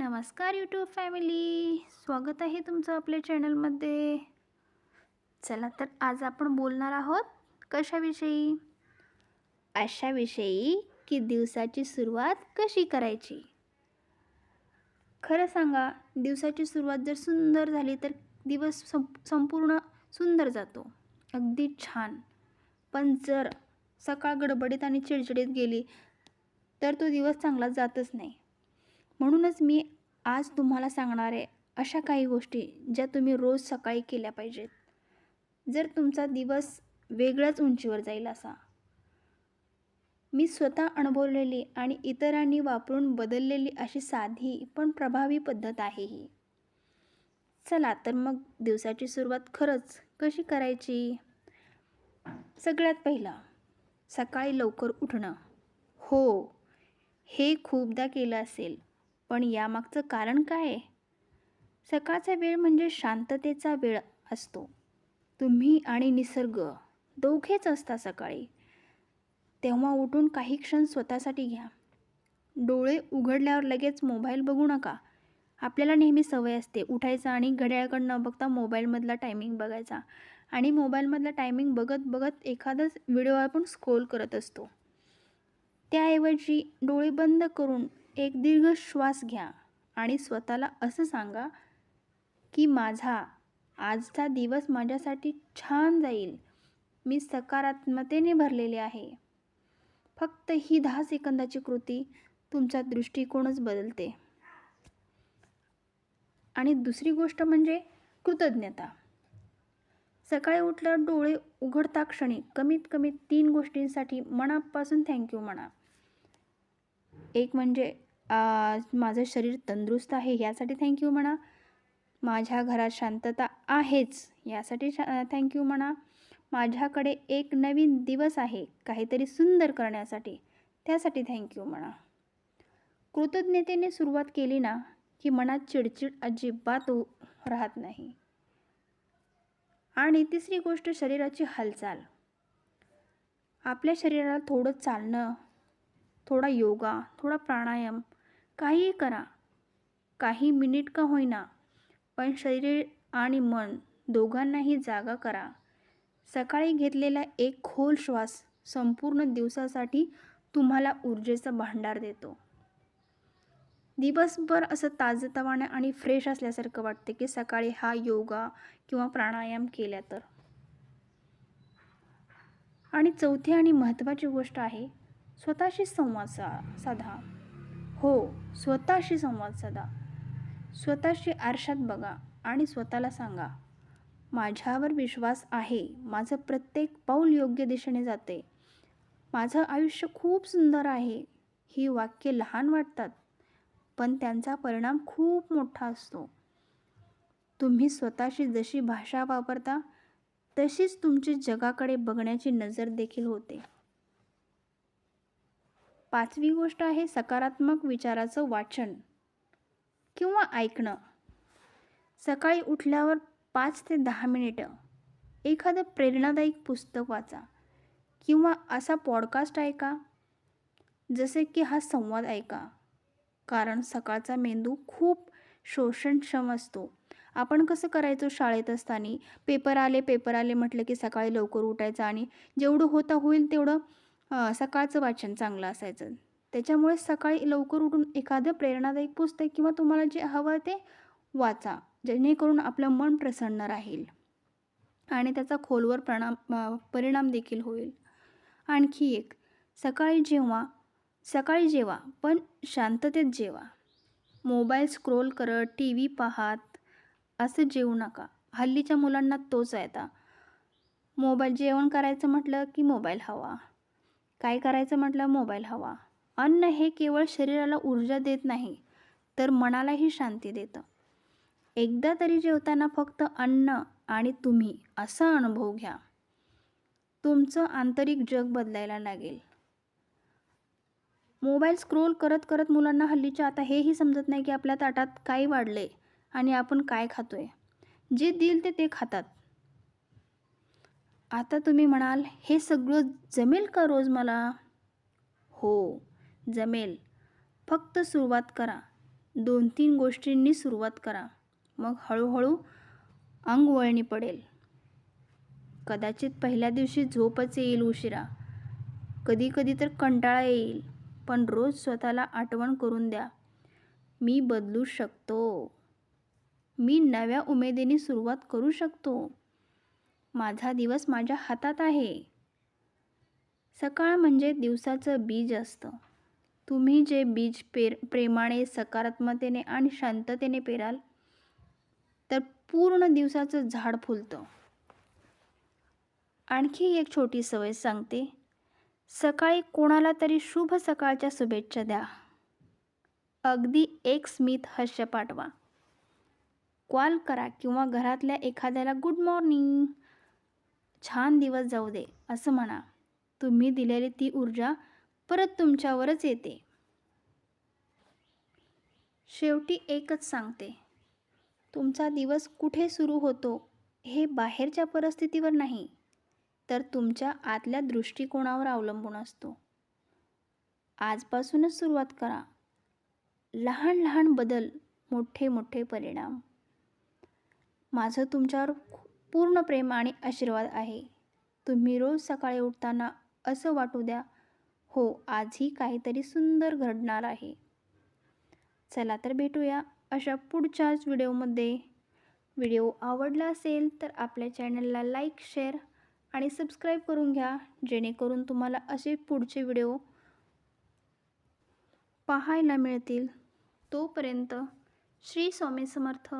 नमस्कार YouTube family स्वागत आहे तुमचं आपल्या चॅनलमध्ये चला तर आज आपण बोलणार आहोत कशाविषयी? अशाविषयी की दिवसाची सुरुवात कशी करायची? खरं सांगा दिवसाची सुरुवात जर सुंदर झाली तर दिवस संप संपूर्ण सुंदर जातो. अगदी छान. पण जर सकाळ गडबडीत आणि चिडचिडीत गेली तर तो दिवस चांगला जातच नाही. म्हणूनच मी आज तुम्हाला सांगणार आहे अशा काही गोष्टी ज्या तुम्ही रोज सकाळी केल्या पाहिजेत. जर तुमचा दिवस वेगळ्याच उंचीवर जाईल असा. मी स्वतः अनुभवलेली आणि इतरांनी वापरून बदललेली अशी साधी पण प्रभावी पद्धत आहे ही. चला तर मग दिवसाची सुरुवात खरंच कशी करायची? सगळ्यात पहिला सकाळी लवकर उठणं. हो हे खूपदा केलं असेल. पण यामागचं कारण काय? आहे सकाळचा वेळ म्हणजे शांततेचा वेळ असतो. तुम्ही आणि निसर्ग दोघेच असता सकाळी. तेव्हा उठून काही क्षण स्वतःसाठी घ्या. डोळे उघडल्यावर लगेच मोबाईल बघू नका. आपल्याला नेहमी सवय असते उठायचं आणि घड्याळकडे न बघता मोबाईलमधला टायमिंग बघायचा. आणि मोबाईलमधला टायमिंग बघत बघत एखादाच व्हिडिओ आपण स्क्रोल करत असतो. त्याऐवजी डोळे बंद करून एक दीर्घ श्वास घ्या आणि स्वतःला असं सांगा की माझा आजचा दिवस माझ्यासाठी छान जाईल. मी सकारात्मतेने भरलेले आहे. फक्त ही दहा सेकंदाची कृती तुमचा दृष्टिकोनच बदलते. आणि दुसरी गोष्ट म्हणजे कृतज्ञता. सकाळी उठल्यावर डोळे उघडता क्षणी कमीत कमी तीन गोष्टींसाठी मनापासून थँक्यू म्हणा. एक म्हणजे माझं शरीर तंदुरुस्त आहे यासाठी थँक्यू म्हणा. माझ्या घरात शांतता आहेच यासाठी शा थँक्यू म्हणा. माझ्याकडे एक नवीन दिवस आहे काहीतरी सुंदर करण्यासाठी त्यासाठी थँक्यू म्हणा. कृतज्ञतेने सुरुवात केली ना की मनात चिडचिड अजिबात राहत नाही. आणि तिसरी गोष्ट शरीराची हालचाल. आपल्या शरीराला थोडं चालणं थोडा योगा थोडा प्राणायाम काहीही करा. काही मिनिट का होईना. पण शरीर आणि मन दोघांनाही जागा करा. सकाळी घेतलेला एक खोल श्वास संपूर्ण दिवसासाठी तुम्हाला ऊर्जेचा भांडार देतो. दिवसभर असं ताजतवानं आणि फ्रेश असल्यासारखं वाटते की सकाळी हा योगा किंवा प्राणायाम केल्या तर. आणि चौथी आणि महत्त्वाची गोष्ट आहे स्वतःशी संवाद सा साधा. हो स्वतःशी संवाद साधा. स्वतःशी आरशात बघा आणि स्वतःला सांगा माझ्यावर विश्वास आहे. माझं प्रत्येक पाऊल योग्य दिशेने जाते. माझं आयुष्य खूप सुंदर आहे. ही वाक्य लहान वाटतात पण त्यांचा परिणाम खूप मोठा असतो. तुम्ही स्वतःशी जशी भाषा वापरता तशीच तुमची जगाकडे बघण्याची नजर देखील होते. पाचवी गोष्ट आहे सकारात्मक विचाराचं वाचन. किंवा ऐकणं. सकाळी उठल्यावर पाच ते दहा मिनिटं. एखादं प्रेरणादायी पुस्तक वाचा. किंवा असा पॉडकास्ट ऐका जसे की हा संवाद ऐका कारण सकाळचा मेंदू खूप शोषणक्षम असतो. आपण कसं करायचो शाळेत असताना? पेपर आले पेपर आले म्हटलं की सकाळी लवकर उठायचं आणि जेवढं होता होईल तेवढं सकाळचं वाचन चांगलं असायचं. त्याच्यामुळे सकाळी लवकर उठून एखादं प्रेरणादायक पुस्तक किंवा तुम्हाला जे हवं ते वाचा जेणेकरून आपलं मन प्रसन्न राहील. आणि त्याचा खोलवर प्रणाम परिणाम देखील होईल. आणखी एक सकाळी जेव्हा सकाळी जेवा पण शांततेत जेवा. मोबाईल स्क्रोल करत टी व्ही पाहात असं जेवू नका. हल्लीच्या मुलांना तोच आहे आता. मोबाईल जेवण करायचं म्हटलं की मोबाईल हवा. काय करायचं म्हटलं? मोबाईल हवा. अन्न हे केवळ शरीराला ऊर्जा देत नाही तर मनालाही शांती देतं. एकदा तरी जेवताना फक्त अन्न आणि तुम्ही असा अनुभव घ्या. तुमचं आंतरिक जग बदलायला लागेल. मोबाईल स्क्रोल करत करत मुलांना हल्लीच्या आता हेही समजत नाही की आपल्या ताटात काय वाढले आणि आपण काय खातोय. जे दिल ते ते खातात. आता तुम्ही म्हणाल हे सगळं जमेल का रोज मला? हो जमेल. फक्त सुरुवात करा. दोन तीन गोष्टींनी सुरुवात करा. मग हळूहळू अंग वळणी पडेल. कदाचित पहिल्या दिवशी झोपच येईल उशिरा. कधी कधी तर कंटाळा येईल पण रोज स्वतःला आठवण करून द्या. मी बदलू शकतो. मी नव्या उमेदीने सुरुवात करू शकतो. माझा दिवस माझ्या हातात आहे. सकाळ म्हणजे दिवसाचं बीज असतं. तुम्ही जे बीज पेर प्रेमाने सकारात्मतेने आणि शांततेने पेराल तर पूर्ण दिवसाचं झाड फुलतं. आणखी एक छोटी सवय सांगते. सकाळी कोणाला तरी शुभ सकाळच्या शुभेच्छा द्या. अगदी एक स्मित हस्य पाठवा. कॉल करा किंवा घरातल्या एखाद्याला गुड मॉर्निंग. छान दिवस जाऊ दे असं म्हणा. तुम्ही दिलेली ती ऊर्जा परत तुमच्यावरच येते. शेवटी एकच सांगते. तुमचा दिवस कुठे सुरू होतो हे बाहेरच्या परिस्थितीवर नाही तर तुमच्या आतल्या दृष्टिकोनावर अवलंबून असतो. आजपासूनच सुरुवात करा. लहान लहान बदल मोठे मोठे परिणाम. माझं तुमच्यावर पूर्ण प्रेम आणि आशीर्वाद आहे. तुम्ही रोज सकाळी उठताना असं वाटू द्या हो आजही काहीतरी सुंदर घडणार आहे. चला तर भेटूया अशा पुढच्याच व्हिडिओमध्ये. व्हिडिओ आवडला असेल तर आपल्या चॅनलला लाईक शेअर आणि सबस्क्राईब करून घ्या जेणेकरून तुम्हाला असे पुढचे व्हिडिओ पाहायला मिळतील. तोपर्यंत श्री स्वामी समर्थ.